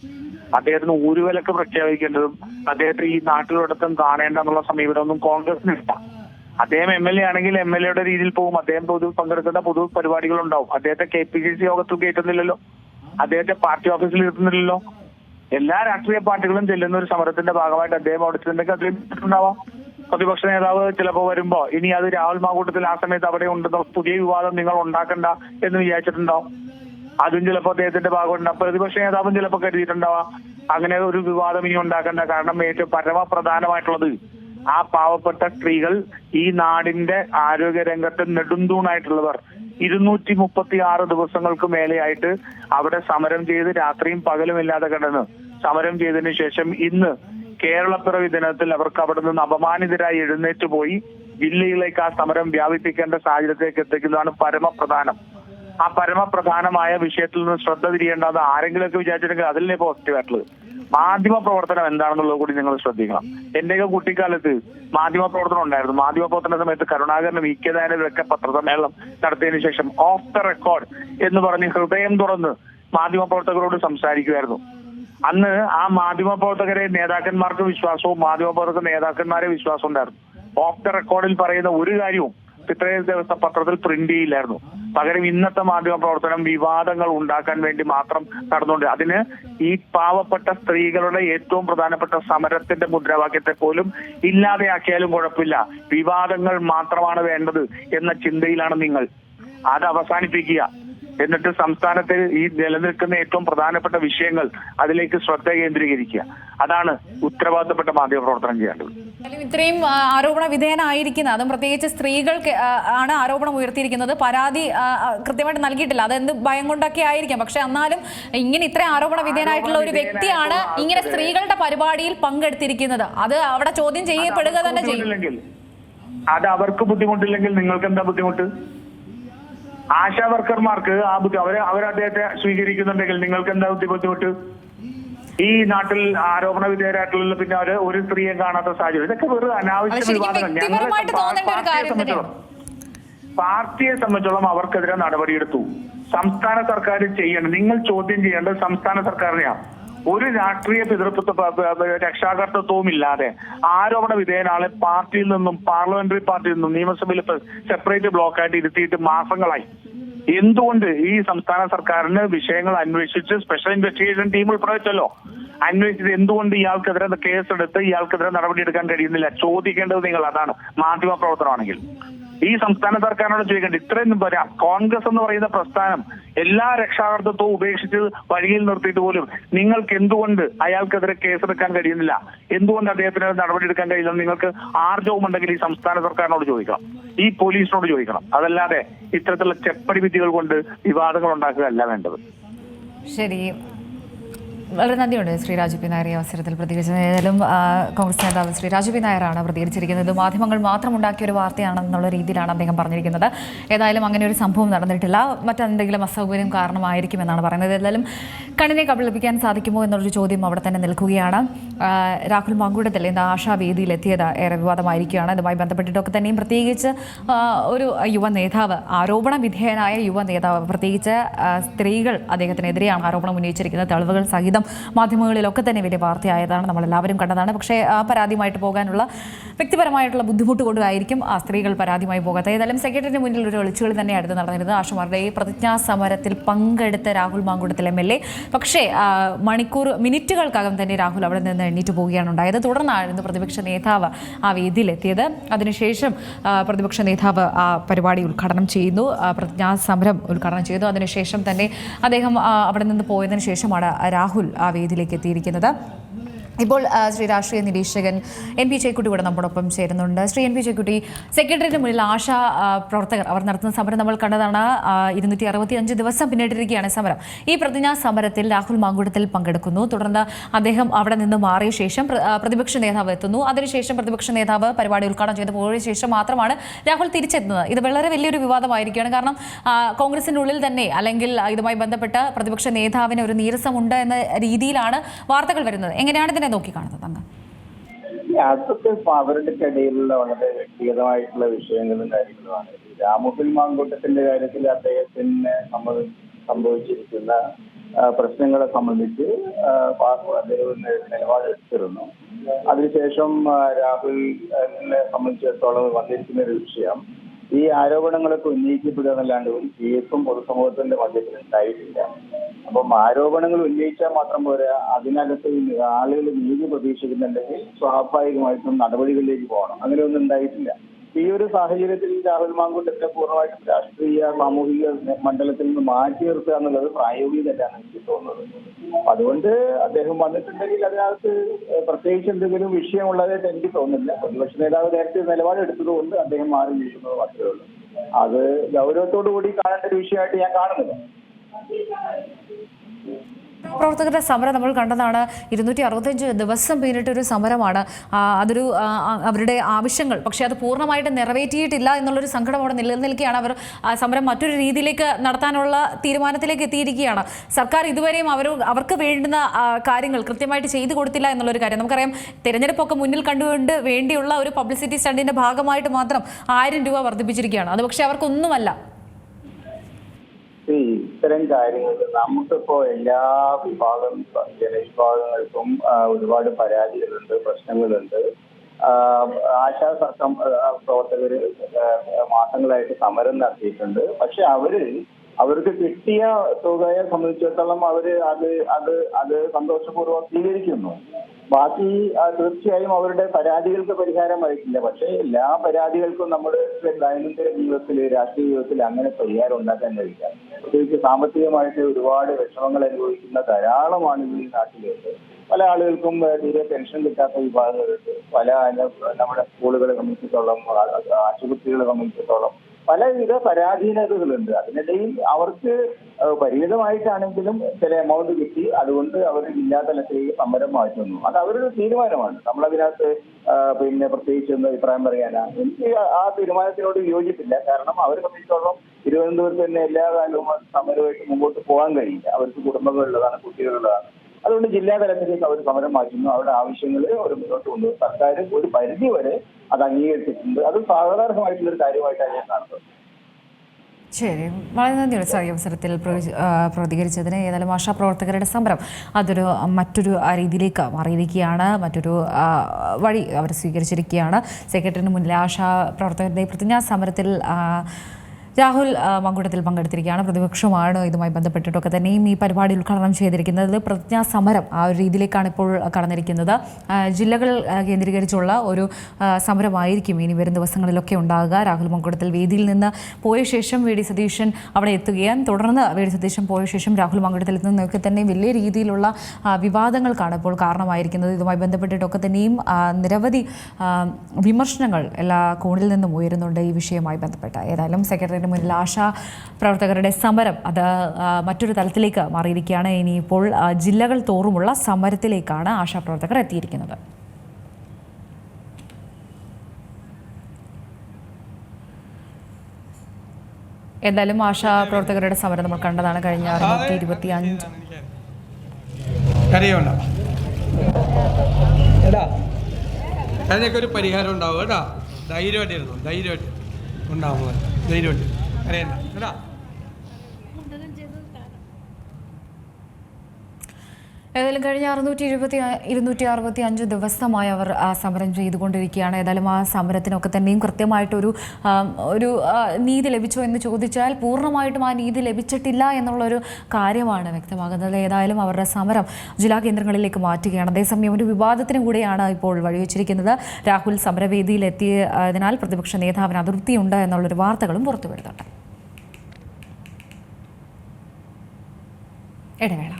അദ്ദേഹത്തിന് ഊരുവിലക്ക് പ്രഖ്യാപിക്കേണ്ടതും അദ്ദേഹത്തെ ഈ നാട്ടിലോടൊപ്പം കാണേണ്ട എന്നുള്ള സമീപനമൊന്നും കോൺഗ്രസിനില്ല. അദ്ദേഹം എം എൽ എ ആണെങ്കിൽ എം എൽ എയുടെ രീതിയിൽ പോകും. അദ്ദേഹം പൊതു പങ്കെടുക്കുന്ന പൊതു പരിപാടികൾ ഉണ്ടാവും അദ്ദേഹത്തെ കെ പി സി സി യോഗത്തിൽ കയറ്റുന്നില്ലല്ലോ. അദ്ദേഹത്തെ പാർട്ടി ഓഫീസിൽ ഇരുത്തുന്നില്ലല്ലോ. എല്ലാ രാഷ്ട്രീയ പാർട്ടികളും ചെല്ലുന്ന ഒരു സമരത്തിന്റെ ഭാഗമായിട്ട് അദ്ദേഹം അവിടെ ചെന്നിട്ടുണ്ടെങ്കിൽ അദ്ദേഹം ഉണ്ടാവാം. പ്രതിപക്ഷ നേതാവ് ചിലപ്പോ വരുമ്പോ ഇനി അത് രാഹുൽ മാകൂട്ടത്തിൽ ആ സമയത്ത് അവിടെ ഉണ്ടെന്നോ? പുതിയ വിവാദം നിങ്ങൾ ഉണ്ടാക്കണ്ട എന്ന് വിചാരിച്ചിട്ടുണ്ടാവും. അതും ചിലപ്പോ അദ്ദേഹത്തിന്റെ ഭാഗമുണ്ട് പ്രതിപക്ഷ നേതാവും ചിലപ്പോ കരുതിയിട്ടുണ്ടാവാം. അങ്ങനെ ഒരു വിവാദം ഇനി ഉണ്ടാക്കണ്ട. കാരണം ഏറ്റവും പരമപ്രധാനമായിട്ടുള്ളത് ആ പാവപ്പെട്ട സ്ത്രീകൾ ഈ നാടിന്റെ ആരോഗ്യ രംഗത്ത് നെടുന്തൂണായിട്ടുള്ളവർ. ഇരുന്നൂറ്റി മുപ്പത്തി ആറ് ദിവസങ്ങൾക്ക് മേലെയായിട്ട് അവിടെ സമരം ചെയ്ത് രാത്രിയും പകലും ഇല്ലാതെ കിടന്ന് സമരം ചെയ്തതിനു ശേഷം ഇന്ന് കേരളപ്പിറവി ദിനത്തിൽ അവർക്ക് അവിടെ നിന്ന് അപമാനിതരായി എഴുന്നേറ്റ് പോയി ജില്ലയിലേക്ക് ആ സമരം വ്യാപിപ്പിക്കേണ്ട സാഹചര്യത്തിലേക്ക് എത്തിക്കുന്നതാണ് പരമപ്രധാനം. ആ പരമപ്രധാനമായ വിഷയത്തിൽ നിന്ന് ശ്രദ്ധ തിരിയേണ്ടത് ആരെങ്കിലുമൊക്കെ വിചാരിച്ചിട്ടുണ്ടെങ്കിൽ അതിലേ പോസിറ്റീവ് ആയിട്ടുള്ളത്. മാധ്യമ പ്രവർത്തനം എന്താണെന്നുള്ളത് കൂടി നിങ്ങൾ ശ്രദ്ധിക്കണം. എന്റെയൊക്കെ കുട്ടിക്കാലത്ത് മാധ്യമ പ്രവർത്തനം ഉണ്ടായിരുന്നു. മാധ്യമ പ്രവർത്തന സമയത്ത് കരുണാകരനും വി കെ നായനൊക്കെ പത്രസമ്മേളനം നടത്തിയതിനു ശേഷം ഓഫ് ദ റെക്കോർഡ് എന്ന് പറഞ്ഞ് ഹൃദയം തുറന്ന് മാധ്യമ പ്രവർത്തകരോട് സംസാരിക്കുമായിരുന്നു. അന്ന് ആ മാധ്യമ പ്രവർത്തകരെ നേതാക്കന്മാർക്ക് വിശ്വാസവും മാധ്യമ പ്രവർത്തക നേതാക്കന്മാരെ വിശ്വാസം ഉണ്ടായിരുന്നു. ഓഫ് ദ റെക്കോർഡിൽ പറയുന്ന ഒരു കാര്യവും ഇത്രയും ദിവസം പത്രത്തിൽ പ്രിന്റ് ചെയ്യില്ലായിരുന്നു. പകരം ഇന്നത്തെ മാധ്യമ പ്രവർത്തനം വിവാദങ്ങൾ ഉണ്ടാക്കാൻ വേണ്ടി മാത്രം നടന്നുകൊണ്ട് അതിന് ഈ പാവപ്പെട്ട സ്ത്രീകളുടെ ഏറ്റവും പ്രധാനപ്പെട്ട സമരത്തിന്റെ മുദ്രാവാക്യത്തെ പോലും ഇല്ലാതെയാക്കിയാലും കുഴപ്പമില്ല. വിവാദങ്ങൾ മാത്രമാണ് വേണ്ടത് എന്ന ചിന്തയിലാണ് നിങ്ങൾ. അത് അവസാനിപ്പിക്കുക. എന്നിട്ട് സംസ്ഥാനത്തിൽ ഈ നിലനിൽക്കുന്ന ഏറ്റവും പ്രധാനപ്പെട്ട വിഷയങ്ങൾ അതിലേക്ക് ശ്രദ്ധ കേന്ദ്രീകരിക്കുക. അതാണ് ഉത്തരവാദിത്തപ്പെട്ട മാധ്യമ പ്രവർത്തനം ചെയ്യേണ്ടത്. ഇത്രയും ആരോപണ വിധേയനായിരിക്കുന്ന അതും പ്രത്യേകിച്ച് സ്ത്രീകൾക്ക് ആണ് ആരോപണം ഉയർത്തിയിരിക്കുന്നത്. പരാതി കൃത്യമായിട്ട് നൽകിയിട്ടില്ല. അതെന്ത് ഭയം കൊണ്ടൊക്കെ ആയിരിക്കാം. പക്ഷെ എന്നാലും ഇങ്ങനെ ഇത്ര ആരോപണ വിധേയനായിട്ടുള്ള ഒരു വ്യക്തിയാണ് ഇങ്ങനെ സ്ത്രീകളുടെ പരിപാടിയിൽ പങ്കെടുത്തിരിക്കുന്നത്. അത് അവിടെ ചോദ്യം ചെയ്യപ്പെടുക തന്നെ ചെയ്യും. അത് അവർക്ക് ബുദ്ധിമുട്ടില്ലെങ്കിൽ നിങ്ങൾക്ക് എന്താ ബുദ്ധിമുട്ട്? ആശാ വർക്കർമാർക്ക് ആ ബുദ്ധി അവരെ അവർ അദ്ദേഹത്തെ സ്വീകരിക്കുന്നുണ്ടെങ്കിൽ നിങ്ങൾക്ക് എന്താ ബുദ്ധി ബുദ്ധിമുട്ട്? ഈ നാട്ടിൽ ആരോപണ വിധേയരായിട്ടുള്ള പിന്നെ അവർ ഒരു സ്ത്രീയെ കാണാത്ത സാഹചര്യം. ഇതൊക്കെ വെറുതെ അനാവശ്യ വിവാദങ്ങൾ. ഞങ്ങളെ പാർട്ടിയെ സംബന്ധിച്ചോളം പാർട്ടിയെ സംബന്ധിച്ചോളം അവർക്കെതിരെ നടപടിയെടുത്തു. സംസ്ഥാന സർക്കാർ ചെയ്യണം. നിങ്ങൾ ചോദ്യം ചെയ്യേണ്ടത് സംസ്ഥാന സർക്കാരിനെയാണ്. ഒരു രാഷ്ട്രീയ പിതൃത്വ പ- പ- രക്ഷാകർത്തത്വവും ഇല്ലാതെ ആരോപണ വിധേയനാളെ പാർട്ടിയിൽ നിന്നും പാർലമെന്ററി പാർട്ടിയിൽ നിന്നും നിയമസഭയിൽ സെപ്പറേറ്റ് ബ്ലോക്കായിട്ട് ഇരുത്തിയിട്ട് മാസങ്ങളായി. എന്തുകൊണ്ട് ഈ സംസ്ഥാന സർക്കാരിന് വിഷയങ്ങൾ അന്വേഷിച്ച് സ്പെഷ്യൽ ഇൻവെസ്റ്റിഗേഷൻ ടീം ഉൾപ്പെടുത്തല്ലോ അന്വേഷിച്ചത് എന്തുകൊണ്ട് ഇയാൾക്കെതിരെ കേസെടുത്ത് ഇയാൾക്കെതിരെ നടപടിയെടുക്കാൻ കഴിയുന്നില്ല? ചോദിക്കേണ്ടത് നിങ്ങൾ അതാണ്. മാധ്യമ പ്രവർത്തനമാണെങ്കിൽ. ഈ സംസ്ഥാന സർക്കാരിനോട് ചോദിക്കേണ്ടത് ഇത്രയും വരാ കോൺഗ്രസ് എന്ന് പറയുന്ന പ്രസ്ഥാനം എല്ലാ രക്ഷാകർത്തത്വവും ഉപേക്ഷിച്ച് വഴിയിൽ നിർത്തിയിട്ട് പോലും നിങ്ങൾക്ക് എന്തുകൊണ്ട് അയാൾക്കെതിരെ കേസെടുക്കാൻ കഴിയുന്നില്ല? എന്തുകൊണ്ട് അദ്ദേഹത്തിന് നടപടിയെടുക്കാൻ കഴിയില്ല നിങ്ങൾക്ക് ആർജവും ഉണ്ടെങ്കിൽ ഈ സംസ്ഥാന സർക്കാരിനോട് ചോദിക്കണം. ഈ പോലീസിനോട് ചോദിക്കണം. അതല്ലാതെ ഇത്തരത്തിലുള്ള ചെപ്പടി വിദ്യകൾ കൊണ്ട് വിവാദങ്ങൾ ഉണ്ടാക്കുക അല്ല വേണ്ടത്. ശരി. വളരെ നന്ദിയുണ്ട് ശ്രീ രാജു പി നായർ ഈ അവസരത്തിൽ പ്രതികരിച്ചത് ഏതായാലും കോൺഗ്രസ് നേതാവ് ശ്രീ രാജു പി നായരാണ് പ്രതികരിച്ചിരിക്കുന്നത്. മാധ്യമങ്ങൾ മാത്രം ഉണ്ടാക്കിയ ഒരു വാർത്തയാണെന്നുള്ള രീതിയിലാണ് അദ്ദേഹം പറഞ്ഞിരിക്കുന്നത്. ഏതായാലും അങ്ങനെ ഒരു സംഭവം നടന്നിട്ടില്ല. മറ്റെന്തെങ്കിലും അസൗകര്യം കാരണമായിരിക്കും എന്നാണ് പറയുന്നത്. ഏതായാലും കണ്ണിനെ കബളിപ്പിക്കാൻ സാധിക്കുമോ എന്നൊരു ചോദ്യം അവിടെ തന്നെ നിൽക്കുകയാണ്. രാഹുൽ മാങ്കൂട്ടത്തിൽ ഇന്ന് ആശാ വേദിയിൽ എത്തിയത് ഏറെ വിവാദമായിരിക്കുകയാണ്. ഇതുമായി ബന്ധപ്പെട്ടിട്ടൊക്കെ തന്നെയും പ്രത്യേകിച്ച് ഒരു യുവ നേതാവ് ആരോപണ വിധേയനായ യുവ നേതാവ് പ്രത്യേകിച്ച് സ്ത്രീകൾ അദ്ദേഹത്തിനെതിരെയാണ് ആരോപണം ഉന്നയിച്ചിരിക്കുന്നത്. തെളിവുകൾ സഹിതം മാധ്യമങ്ങളിലൊക്കെ തന്നെ വലിയ വാർത്തയായതാണ് നമ്മളെല്ലാവരും കണ്ടതാണ്. പക്ഷേ ആ പരാതിയുമായിട്ട് പോകാനുള്ള വ്യക്തിപരമായിട്ടുള്ള ബുദ്ധിമുട്ട് കൊണ്ടായിരിക്കും ആ സ്ത്രീകൾ പരാതിയുമായി പോകാത്തത്. ഏതായാലും സെക്രട്ടറിന് മുന്നിൽ ഒരു ഒളിച്ചുകളി തന്നെയായിരുന്നു നടന്നിരുന്നത്. ആശുമാരുടെ ഈ പ്രതിജ്ഞാ സമരത്തിൽ പങ്കെടുത്ത Rahul Mamkootathil M L A. പക്ഷേ മണിക്കൂർ മിനിറ്റുകൾക്കകം തന്നെ രാഹുൽ അവിടെ നിന്ന് എണ്ണീറ്റ് പോവുകയാണ് ഉണ്ടായത്. തുടർന്നായിരുന്നു പ്രതിപക്ഷ നേതാവ് ആ വേദിയിലെത്തിയത്. അതിനുശേഷം പ്രതിപക്ഷ നേതാവ് ആ പരിപാടി ഉദ്ഘാടനം ചെയ്യുന്നു. പ്രതിജ്ഞാ സമരം ഉദ്ഘാടനം ചെയ്തു. അതിനുശേഷം തന്നെ അദ്ദേഹം അവിടെ നിന്ന് പോയതിനു ശേഷമാണ് രാഹുൽ ആ വേദിയിലേക്ക് എത്തിയിരിക്കുന്നത്. ഇപ്പോൾ ശ്രീ രാഷ്ട്രീയ നിരീക്ഷകൻ എൻ പി ചേക്കുട്ടി കൂടെ നമ്മോടൊപ്പം ചേരുന്നുണ്ട്. ശ്രീ എൻ പി ചേക്കുട്ടി സെക്രട്ടറിയുടെ മുന്നിൽ ആശാ പ്രവർത്തകർ അവർ നടത്തുന്ന സമരം നമ്മൾ കണ്ടതാണ്. ഇരുന്നൂറ്റി അറുപത്തി അഞ്ച് ദിവസം പിന്നിട്ടിരിക്കുകയാണ് സമരം. ഈ പ്രതിജ്ഞാ സമരത്തിൽ രാഹുൽ മാങ്കുടത്തിൽ പങ്കെടുക്കുന്നു. തുടർന്ന് അദ്ദേഹം അവിടെ നിന്ന് മാറിയ ശേഷം പ്രതിപക്ഷ നേതാവ് എത്തുന്നു. അതിനുശേഷം പ്രതിപക്ഷ നേതാവ് പരിപാടി ഉദ്ഘാടനം ചെയ്ത് പോയ ശേഷം മാത്രമാണ് രാഹുൽ തിരിച്ചെത്തുന്നത്. ഇത് വളരെ വലിയൊരു വിവാദമായിരിക്കുകയാണ്. കാരണം കോൺഗ്രസിന്റെ ഉള്ളിൽ തന്നെ അല്ലെങ്കിൽ ഇതുമായി ബന്ധപ്പെട്ട് പ്രതിപക്ഷ നേതാവിന് ഒരു നീരസമുണ്ട് എന്ന രീതിയിലാണ് വാർത്തകൾ വരുന്നത്. എങ്ങനെയാണ് ഇതിനെ നോക്കിക്കാണുന്നത് അങ്ങ്? അതൊക്കെ അവരുടെ ഇടയിലുള്ള വളരെ വ്യക്തിഗതമായിട്ടുള്ള വിഷയങ്ങളും കാര്യങ്ങളുമാണ്. ഈ മാങ്കൂട്ടത്തിന്റെ കാര്യത്തിൽ അദ്ദേഹത്തിന് നമ്മൾ സംഭവിച്ചിരിക്കുന്ന പ്രശ്നങ്ങളെ സംബന്ധിച്ച് അദ്ദേഹം നിലപാടെടുത്തിരുന്നു. അതിനുശേഷം രാഹുലിനെ സംബന്ധിച്ചിടത്തോളം വന്നിരിക്കുന്ന ഒരു വിഷയം ഈ ആരോപണങ്ങളൊക്കെ ഉന്നയിക്കപ്പെടുക എന്നല്ലാണ്ട് ഒരു കേസും പൊതുസമൂഹത്തിന്റെ മധ്യത്തിൽ ഉണ്ടായിട്ടില്ല. അപ്പം ആരോപണങ്ങൾ ഉന്നയിച്ചാൽ മാത്രം പോരാ അതിനകത്ത് ആളുകൾ നീതി പ്രതീക്ഷിക്കുന്നുണ്ടെങ്കിൽ സ്വാഭാവികമായിട്ടും നടപടികളിലേക്ക് പോകണം. അങ്ങനെയൊന്നും ഉണ്ടായിട്ടില്ല. ഈ ഒരു സാഹചര്യത്തിൽ രാഹുൽ മാങ്കുട്ടത്തെ പൂർണമായിട്ടും രാഷ്ട്രീയ സാമൂഹിക മണ്ഡലത്തിൽ നിന്ന് മാറ്റി നിർത്തുക എന്നുള്ളത് പ്രായോഗികതല്ലാണ് എനിക്ക് തോന്നുന്നത്. അതുകൊണ്ട് അദ്ദേഹം വന്നിട്ടുണ്ടെങ്കിൽ അതിനകത്ത് പ്രത്യേകിച്ച് എന്തെങ്കിലും വിഷയമുള്ളതായിട്ട് എനിക്ക് തോന്നുന്നില്ല. പ്രതിപക്ഷ നേതാവ് നേരത്തെ നിലപാടെടുത്തതുകൊണ്ട് അദ്ദേഹം മാറി നിൽക്കുന്നത് മാത്രമേ ഉള്ളൂ. അത് ഗൗരവത്തോടു കൂടി കാണേണ്ട ഒരു വിഷയമായിട്ട് ഞാൻ കാണുന്നില്ല. പ്രവർത്തകരുടെ സമരം നമ്മൾ കണ്ടതാണ്. ഇരുന്നൂറ്റി അറുപത്തഞ്ച് ദിവസം പിന്നിട്ട് ഒരു സമരമാണ് അതൊരു അവരുടെ ആവശ്യങ്ങൾ. പക്ഷേ അത് പൂർണമായിട്ട് നിറവേറ്റിയിട്ടില്ല എന്നുള്ളൊരു സങ്കടം അവിടെ നിലനിൽക്കുകയാണ്. അവർ സമരം മറ്റൊരു രീതിയിലേക്ക് നടത്താനുള്ള തീരുമാനത്തിലേക്ക് എത്തിയിരിക്കുകയാണ്. സർക്കാർ ഇതുവരെയും അവർ അവർക്ക് വേണ്ടുന്ന കാര്യങ്ങൾ കൃത്യമായിട്ട് ചെയ്തു കൊടുത്തില്ല എന്നുള്ളൊരു കാര്യം നമുക്കറിയാം. തിരഞ്ഞെടുപ്പൊക്കെ മുന്നിൽ കണ്ടുകൊണ്ട് വേണ്ടിയുള്ള ഒരു പബ്ലിസിറ്റി സ്റ്റണ്ടിന്റെ ഭാഗമായിട്ട് മാത്രം ആയിരം രൂപ വർദ്ധിപ്പിച്ചിരിക്കുകയാണ്. അത് പക്ഷേ അവർക്കൊന്നുമല്ല. ഇത്തരം കാര്യങ്ങൾ നമുക്കിപ്പോ എല്ലാ വിഭാഗം ജനവിഭാഗങ്ങൾക്കും ഒരുപാട് പരാതികളുണ്ട് പ്രശ്നങ്ങളുണ്ട്. ആശാ സർക്കം പ്രവർത്തകര് മാസങ്ങളായിട്ട് സമരം നടത്തിയിട്ടുണ്ട്. പക്ഷെ അവർ അവർക്ക് കിട്ടിയ തുകയെ സംബന്ധിച്ചിടത്തോളം അവർ അത് അത് അത് സന്തോഷപൂർവം സ്വീകരിക്കുന്നു. ബാക്കി തീർച്ചയായും അവരുടെ പരാതികൾക്ക് പരിഹാരം പരിഹാരമായിട്ടില്ല പക്ഷേ എല്ലാ പരാതികൾക്കും നമ്മുടെ ദൈനംദിന ജീവിതത്തിൽ രാഷ്ട്രീയ ജീവിതത്തിൽ അങ്ങനെ പരിഹാരം ഉണ്ടാക്കാൻ കഴിയില്ല. പ്രത്യേകിച്ച് സാമ്പത്തികമായിട്ട് ഒരുപാട് വിഷമങ്ങൾ അനുഭവിക്കുന്ന ധാരാളം ആളുകൾ ഈ നാട്ടിലുണ്ട് പല ആളുകൾക്കും തീരെ പെൻഷൻ കിട്ടാത്ത വിഭാഗങ്ങളുണ്ട് പല നമ്മുടെ സ്കൂളുകളെ സംബന്ധിച്ചിടത്തോളം ആശുപത്രികളെ സംബന്ധിച്ചിടത്തോളം പലവിധ പരാധീനതകളുണ്ട്. അതിനിടയിൽ അവർക്ക് പരിമിതമായിട്ടാണെങ്കിലും ചില എമൗണ്ട് കിട്ടി. അതുകൊണ്ട് അവർ ജില്ലാ തലത്തിലേക്ക് സമരം മാറ്റുന്നു അത് അവരുടെ തീരുമാനമാണ്. നമ്മളതിനകത്ത് പിന്നെ പ്രത്യേകിച്ച് ഒന്ന് അഭിപ്രായം പറയാനാ? എനിക്ക് ആ തീരുമാനത്തിനോട് യോജിപ്പില്ല. കാരണം അവരെ സംബന്ധിച്ചിടത്തോളം തിരുവനന്തപുരത്ത് തന്നെ എല്ലാ കാലവും സമരമായിട്ട് മുമ്പോട്ട് പോകാൻ കഴിയില്ല. അവർക്ക് കുടുംബങ്ങളുള്ളതാണ് കുട്ടികളുള്ളതാണ്. അതുകൊണ്ട് ജില്ലാ തലത്തിലേക്ക് അവർ സമരം മാറ്റുന്നു. അവരുടെ ആവശ്യങ്ങൾ അവർ മുന്നോട്ട് കൊണ്ടു സർക്കാർ ഒരു പരിധി വരെ അത് അംഗീകരിച്ചിട്ടുണ്ട്. അത് സാധാരണമായിട്ടുള്ള ഒരു കാര്യമായിട്ടാണ് ഞാൻ കാണുന്നത്. ശരി. വളരെ നന്ദി സാർ ഈ അവസരത്തിൽ പ്രതികരിച്ചതിന്. ഏതായാലും ആശാപ്രവർത്തകരുടെ സമരം അതൊരു മറ്റൊരു രീതിയിലേക്ക് മാറിയിരിക്കുകയാണ്. മറ്റൊരു വഴി അവർ സ്വീകരിച്ചിരിക്കുകയാണ്. സെക്രട്ടറിന് മുന്നിൽ ആശാ പ്രവർത്തകരുടെ പ്രതിജ്ഞാ സമരത്തിൽ രാഹുൽ മങ്കൂട്ടത്തിൽ പങ്കെടുത്തിരിക്കുകയാണ്. പ്രതിപക്ഷമാണ് ഇതുമായി ബന്ധപ്പെട്ടിട്ടൊക്കെ തന്നെയും ഈ പരിപാടി ഉദ്ഘാടനം ചെയ്തിരിക്കുന്നത്. പ്രതിജ്ഞാ സമരം ആ ഒരു രീതിയിലേക്കാണ് ഇപ്പോൾ കടന്നിരിക്കുന്നത്. ജില്ലകൾ കേന്ദ്രീകരിച്ചുള്ള ഒരു സമരമായിരിക്കും ഇനി വരും ദിവസങ്ങളിലൊക്കെ ഉണ്ടാകുക. രാഹുൽ മങ്കൂട്ടത്തിൽ വേദിയിൽ നിന്ന് പോയ ശേഷം വി ഡി സതീശൻ അവിടെ എത്തുകയും തുടർന്ന് വി ഡി സതീശൻ പോയ ശേഷം രാഹുൽ മങ്കുടത്തിൽ എത്തുന്നതൊക്കെ തന്നെ വലിയ രീതിയിലുള്ള വിവാദങ്ങൾക്കാണ് ഇപ്പോൾ കാരണമായിരിക്കുന്നത്. ഇതുമായി ബന്ധപ്പെട്ടിട്ടൊക്കെ തന്നെയും നിരവധി വിമർശനങ്ങൾ എല്ലാ കോണിൽ നിന്നും ഉയരുന്നുണ്ട് ഈ വിഷയവുമായി ബന്ധപ്പെട്ട്. ഏതായാലും സെക്രട്ടറിയുടെ മുന്നിൽ ആശാ പ്രവർത്തകരുടെ സമരം അത് മറ്റൊരു തലത്തിലേക്ക് മാറിയിരിക്കുകയാണ്. ഇനിയിപ്പോൾ ജില്ലകൾ തോറുമുള്ള സമരത്തിലേക്കാണ് ആശാ പ്രവർത്തകർ എത്തിയിരിക്കുന്നത്. എന്തായാലും ആശാ പ്രവർത്തകരുടെ സമരം നമ്മൾ കണ്ടതാണ് കഴിഞ്ഞ അറുന്നൂറ്റി ഇരുപത്തി അഞ്ച് അതിനൊക്കെ ഒരു പരിഹാരം ഉണ്ടാവും കേട്ടോ. ധൈര്യമായിട്ടിരുന്നു? ധൈര്യമായിട്ട്. ഉണ്ടാവും ധൈര്യമുണ്ട് കരയണ്ട. കേട്ടാ? ഏതായാലും കഴിഞ്ഞ അറുന്നൂറ്റി ഇരുപത്തി ഇരുന്നൂറ്റി അറുപത്തി അഞ്ച് ദിവസമായി അവർ സമരം ചെയ്തുകൊണ്ടിരിക്കുകയാണ്. ഏതായാലും ആ സമരത്തിനൊക്കെ തന്നെയും കൃത്യമായിട്ടൊരു ഒരു നീതി ലഭിച്ചോ എന്ന് ചോദിച്ചാൽ പൂർണമായിട്ടും ആ നീതി ലഭിച്ചിട്ടില്ല എന്നുള്ളൊരു കാര്യമാണ് വ്യക്തമാകുന്നത്. ഏതായാലും അവരുടെ സമരം ജില്ലാ കേന്ദ്രങ്ങളിലേക്ക് മാറ്റുകയാണ്. അതേസമയം ഒരു വിവാദത്തിനും കൂടെയാണ് ഇപ്പോൾ വഴിവെച്ചിരിക്കുന്നത്. രാഹുൽ സമരവേദിയിൽ എത്തിയതിനാൽ പ്രതിപക്ഷ നേതാവിന് അതിർത്തിയുണ്ട് എന്നുള്ളൊരു വാർത്തകളും പുറത്തുവിടുന്നുണ്ട്. ഇടവേള.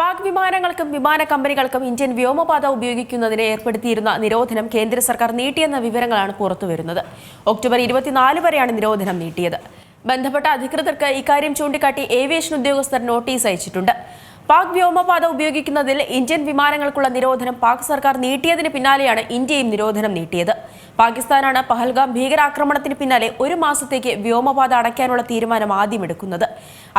പാക് വിമാനങ്ങൾക്കും വിമാന കമ്പനികൾക്കും ഇന്ത്യൻ വ്യോമപാത ഉപയോഗിക്കുന്നതിന് ഏർപ്പെടുത്തിയിരുന്ന നിരോധനം കേന്ദ്ര സർക്കാർ നീട്ടിയെന്ന വിവരങ്ങളാണ് പുറത്തുവരുന്നത്. ഒക്ടോബർ ഇരുപത്തിനാല് വരെയാണ് നിരോധനം നീട്ടിയത്. ബന്ധപ്പെട്ട അധികൃതർക്ക് ഇക്കാര്യം ചൂണ്ടിക്കാട്ടി ഏവിയേഷൻ ഉദ്യോഗസ്ഥർ നോട്ടീസ് അയച്ചിട്ടുണ്ട്. പാക് വ്യോമപാത ഉപയോഗിക്കുന്നതിൽ ഇന്ത്യൻ വിമാനങ്ങൾക്കുള്ള നിരോധനം പാക് സർക്കാർ നീട്ടിയതിന് പിന്നാലെയാണ് ഇന്ത്യയും നിരോധനം നീട്ടിയത്. പാകിസ്ഥാനാണ് പഹൽഗാം ഭീകരാക്രമണത്തിന് പിന്നാലെ ഒരു മാസത്തേക്ക് വ്യോമപാത അടയ്ക്കാനുള്ള തീരുമാനം ആദ്യം എടുക്കുന്നത്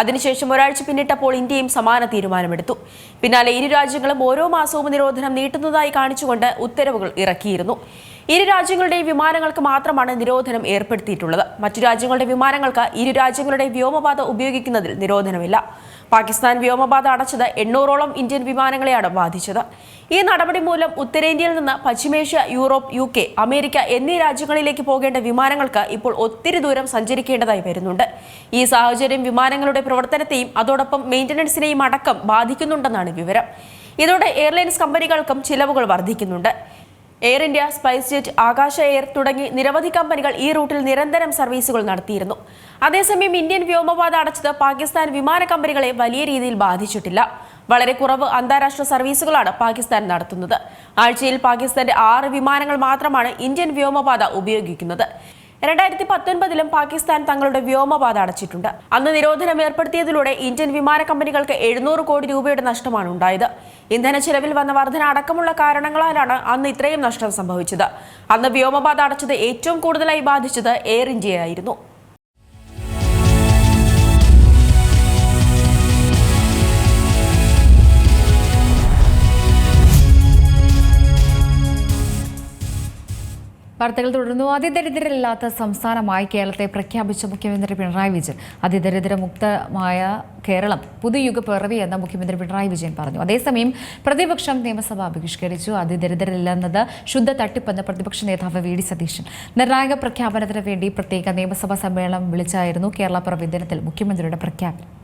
അതിനുശേഷം ഒരാഴ്ച പിന്നിട്ടപ്പോൾ ഇന്ത്യയും സമാന തീരുമാനമെടുത്തു. പിന്നാലെ ഇരു രാജ്യങ്ങളും ഓരോ മാസവും നിരോധനം നീട്ടുന്നതായി കാണിച്ചുകൊണ്ട് ഉത്തരവുകൾ ഇറക്കിയിരുന്നു. ഇരു രാജ്യങ്ങളുടെയും വിമാനങ്ങൾക്ക് മാത്രമാണ് നിരോധനം ഏർപ്പെടുത്തിയിട്ടുള്ളത്. മറ്റു രാജ്യങ്ങളുടെ വിമാനങ്ങൾക്ക് ഇരു രാജ്യങ്ങളുടെ വ്യോമപാത ഉപയോഗിക്കുന്നതിൽ നിരോധനമില്ല. പാകിസ്ഥാൻ വ്യോമപാത അടച്ചത് എണ്ണൂറോളം ഇന്ത്യൻ വിമാനങ്ങളെയാണ് ബാധിച്ചത്. ഈ നടപടി മൂലം ഉത്തരേന്ത്യയിൽ നിന്ന് പശ്ചിമേഷ്യ യൂറോപ്പ് യു കെ അമേരിക്ക എന്നീ രാജ്യങ്ങളിലേക്ക് പോകേണ്ട വിമാനങ്ങൾക്ക് ഇപ്പോൾ ഒത്തിരി ദൂരം സഞ്ചരിക്കേണ്ടതായി വരുന്നുണ്ട്. ഈ സാഹചര്യം വിമാനങ്ങളുടെ പ്രവർത്തനത്തെയും അതോടൊപ്പം മെയിന്റനൻസിനെയും അടക്കം ബാധിക്കുന്നുണ്ടെന്നാണ് വിവരം. ഇതോടെ എയർലൈൻസ് കമ്പനികൾക്കും ചിലവുകൾ വർദ്ധിക്കുന്നുണ്ട്. Air India SpiceJet Akasa Air തുടങ്ങി നിരവധി കമ്പനികൾ ഈ റൂട്ടിൽ നിരന്തരം സർവീസുകൾ നടത്തിയിരുന്നു. അതേസമയം ഇന്ത്യൻ വ്യോമപാത അടച്ചത് പാകിസ്ഥാൻ വിമാന കമ്പനികളെ വലിയ രീതിയിൽ ബാധിച്ചിട്ടില്ല. വളരെ കുറവ് അന്താരാഷ്ട്ര സർവീസുകളാണ് പാകിസ്ഥാൻ നടത്തുന്നത്. ആഴ്ചയിൽ പാകിസ്ഥാന്റെ ആറ് വിമാനങ്ങൾ മാത്രമാണ് ഇന്ത്യൻ വ്യോമപാത ഉപയോഗിക്കുന്നത്. രണ്ടായിരത്തി പത്തൊൻപതിലും പാകിസ്ഥാൻ തങ്ങളുടെ വ്യോമപാത അടച്ചിട്ടുണ്ട്. അന്ന് നിരോധനം ഏർപ്പെടുത്തിയതിലൂടെ ഇന്ത്യൻ വിമാന കമ്പനികൾക്ക് എഴുന്നൂറ് കോടി രൂപയുടെ നഷ്ടമാണ് ഉണ്ടായത്. ഇന്ധന ചെലവിൽ വന്ന വർധന അടക്കമുള്ള കാരണങ്ങളാലാണ് അന്ന് ഇത്രയും നഷ്ടം സംഭവിച്ചത്. അന്ന് വ്യോമപാത അടച്ചത് ഏറ്റവും കൂടുതലായി ബാധിച്ചത് എയർ ഇന്ത്യയായിരുന്നു. വാർത്തകൾ തുടർന്നു അതിദരിദ്രരില്ലാത്ത സംസ്ഥാനമായി കേരളത്തെ പ്രഖ്യാപിച്ച മുഖ്യമന്ത്രി പിണറായി വിജയൻ. അതിദരിദ്ര മുക്തമായ കേരളം പുതുയുഗ പിറവി എന്ന് മുഖ്യമന്ത്രി പിണറായി വിജയൻ പറഞ്ഞു. അതേസമയം പ്രതിപക്ഷം നിയമസഭ ബഹിഷ്കരിച്ചു. അതിദരിദ്രരില്ലെന്നത് ശുദ്ധ തട്ടിപ്പെന്ന് പ്രതിപക്ഷ നേതാവ് വി ഡി സതീശൻ. നിർണായക പ്രഖ്യാപനത്തിന് വേണ്ടി പ്രത്യേക നിയമസഭാ സമ്മേളനം വിളിച്ചായിരുന്നു കേരള പിറവി ദിനത്തിൽ മുഖ്യമന്ത്രിയുടെ പ്രഖ്യാപനം.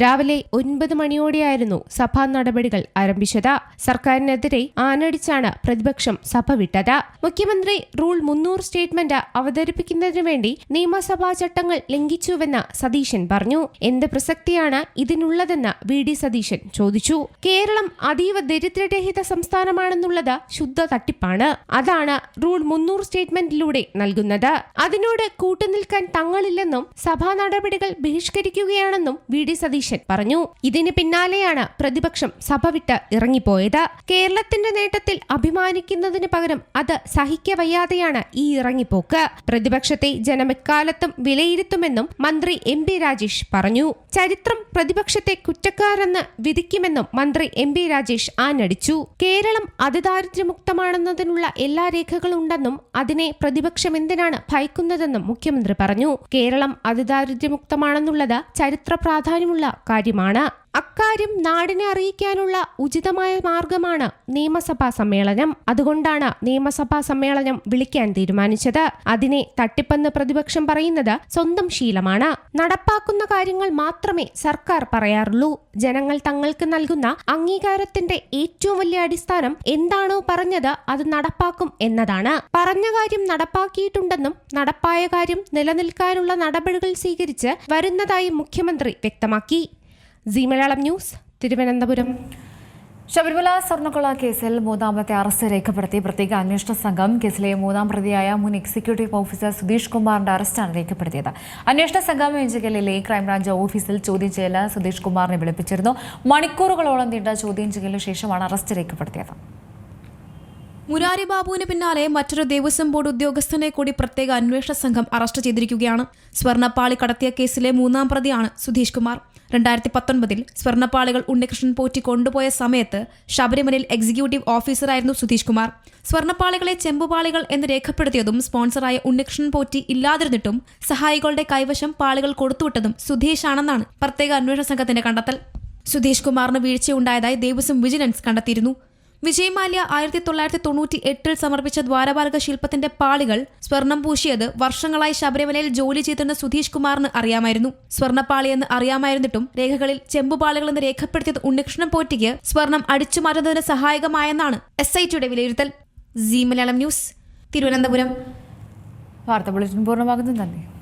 രാവിലെ ഒൻപത് മണിയോടെയായിരുന്നു സഭാ നടപടികൾ ആരംഭിച്ചത്. സർക്കാരിനെതിരെ ആനടിച്ചാണ് പ്രതിപക്ഷം സഭ വിട്ടത്. മുഖ്യമന്ത്രി റൂൾ മുന്നൂറ് സ്റ്റേറ്റ്മെന്റ് അവതരിപ്പിക്കുന്നതിനു വേണ്ടി നിയമസഭാ ചട്ടങ്ങൾ ലംഘിച്ചുവെന്ന് സതീശൻ പറഞ്ഞു. എന്ത് പ്രസക്തിയാണ് ഇതിനുള്ളതെന്ന് വി ഡി സതീശൻ ചോദിച്ചു. കേരളം അതീവ ദരിദ്രരഹിത സംസ്ഥാനമാണെന്നുള്ളത് ശുദ്ധ തട്ടിപ്പാണ്. അതാണ് റൂൾ മുന്നൂറ് സ്റ്റേറ്റ്മെന്റിലൂടെ നൽകുന്നത്. അതിനോട് കൂട്ടുനിൽക്കാൻ തങ്ങളില്ലെന്നും സഭാ നടപടികൾ ബഹിഷ്കരിക്കുകയാണെന്നും വി ഡി സതീശൻ പറഞ്ഞു. ഇതിന് പിന്നാലെയാണ് പ്രതിപക്ഷം സഭ വിട്ട് ഇറങ്ങിപ്പോയത്. കേരളത്തിന്റെ നേട്ടത്തിൽ അഭിമാനിക്കുന്നതിന് പകരം അത് സഹിക്കവയ്യാതെയാണ് ഈ ഇറങ്ങിപ്പോക്ക്. പ്രതിപക്ഷത്തെ ജനമെക്കാലത്തും വിലയിരുത്തുമെന്നും മന്ത്രി എം പി രാജേഷ് പറഞ്ഞു. ചരിത്രം പ്രതിപക്ഷത്തെ കുറ്റക്കാരെന്ന് വിധിക്കുമെന്നും മന്ത്രി എം പി രാജേഷ് ആഞ്ഞടിച്ചു. കേരളം അതിദാരിദ്ര്യമുക്തമാണെന്നതിനുള്ള എല്ലാ രേഖകളുണ്ടെന്നും അതിനെ പ്രതിപക്ഷം എന്തിനാണ് ഭയക്കുന്നതെന്നും മുഖ്യമന്ത്രി പറഞ്ഞു. കേരളം അതിദാരിദ്ര്യമുക്തമാണെന്നുള്ളത് ചരിത്ര പ്രാധാന്യമുള്ള കാര്യമാണ്. അക്കാര്യം നാടിനെ അറിയിക്കാനുള്ള ഉചിതമായ മാർഗമാണ് നിയമസഭാ സമ്മേളനം. അതുകൊണ്ടാണ് നിയമസഭാ സമ്മേളനം വിളിക്കാൻ തീരുമാനിച്ചത്. അതിനെ തട്ടിപ്പെന്ന് പ്രതിപക്ഷം പറയുന്നത് സ്വന്തം ശീലമാണ്. നടപ്പാക്കുന്ന കാര്യങ്ങൾ മാത്രമേ സർക്കാർ പറയാറുള്ളൂ. ജനങ്ങൾ തങ്ങൾക്ക് നൽകുന്ന അംഗീകാരത്തിന്റെ ഏറ്റവും വലിയ അടിസ്ഥാനം എന്താണോ പറഞ്ഞത് അത് നടപ്പാക്കും എന്നതാണ്. പറഞ്ഞ കാര്യം നടപ്പാക്കിയിട്ടുണ്ടെന്നും നടപ്പായ കാര്യം നിലനിൽക്കാനുള്ള നടപടികൾ സ്വീകരിച്ച് വരുന്നതായി മുഖ്യമന്ത്രി വ്യക്തമാക്കി. C Malayalam news Thiruvananthapuram. Sabarimala സ്വർണക്കൊള കേസിൽ മൂന്നാമത്തെ അറസ്റ്റ് രേഖപ്പെടുത്തി പ്രത്യേക അന്വേഷണ സംഘം. കേസിലെ മൂന്നാം പ്രതിയായ മുൻ എക്സിക്യൂട്ടീവ് ഓഫീസർ സുധീഷ് കുമാറിന്റെ അറസ്റ്റാണ് രേഖപ്പെടുത്തിയത്. അന്വേഷണ സംഘം എഞ്ചിക്കലിലെ ക്രൈംബ്രാഞ്ച് ഓഫീസിൽ ചോദ്യം ചെയ്യൽ സുധീഷ് കുമാറിനെ വിളിപ്പിച്ചിരുന്നു. മണിക്കൂറുകളോളം നീണ്ട ചോദ്യം ചെയ്യലിന് ശേഷമാണ് അറസ്റ്റ് രേഖപ്പെടുത്തിയത്. മുരാരി ബാബുവിന് പിന്നാലെ മറ്റൊരു ദേവസ്വം ബോർഡ് ഉദ്യോഗസ്ഥനെ കൂടി പ്രത്യേക അന്വേഷണ സംഘം അറസ്റ്റ് ചെയ്തിരിക്കുകയാണ്. സ്വർണപ്പാളി കടത്തിയ കേസിലെ മൂന്നാം പ്രതിയാണ് സുധീഷ് കുമാർ. രണ്ടായിരത്തി പത്തൊൻപതിൽ സ്വർണപ്പാളികൾ ഉണ്ണികൃഷ്ണൻ പോറ്റി കൊണ്ടുപോയ സമയത്ത് ശബരിമലയിൽ എക്സിക്യൂട്ടീവ് ഓഫീസറായിരുന്നു സുധീഷ് കുമാർ. സ്വർണപ്പാളികളെ ചെമ്പുപാളികൾ എന്ന് രേഖപ്പെടുത്തിയതും സ്പോൺസറായ ഉണ്ണികൃഷ്ണൻ പോറ്റി ഇല്ലാതിരുന്നിട്ടും സഹായികളുടെ കൈവശം പാളികൾ കൊടുത്തുവിട്ടതും സുധീഷാണെന്നാണ് പ്രത്യേക അന്വേഷണ സംഘത്തിന്റെ കണ്ടെത്തൽ. സുധീഷ് കുമാറിന് വീഴ്ചയുണ്ടായതായി ദേവസ്വം വിജിലൻസ് കണ്ടെത്തിയിരുന്നു. വിജയ് മാല്യ ആയിരത്തി തൊള്ളായിരത്തി തൊണ്ണൂറ്റി എട്ടിൽ സമർപ്പിച്ച ദ്വാരപാലക ശില്പത്തിന്റെ പാളികൾ സ്വർണം പൂശിയത് വർഷങ്ങളായി ശബരിമലയിൽ ജോലി ചെയ്തിരുന്ന സുധീഷ് കുമാറിന് അറിയാമായിരുന്നു. സ്വർണപ്പാളിയെന്ന് അറിയാമായിരുന്നിട്ടും രേഖകളിൽ ചെമ്പുപാളികളെന്ന് രേഖപ്പെടുത്തിയത് ഉണ്ണികൃഷ്ണൻ പോറ്റിക്ക് സ്വർണം അടിച്ചുമാറ്റുന്നതിന് സഹായകമായെന്നാണ് എസ് ഐ ടിയുടെ വിലയിരുത്തൽ. മലയാളം ന്യൂസ് തിരുവനന്തപുരം. വാർത്താ ബുള്ളറ്റിൻ പൂർണമാകുന്നു.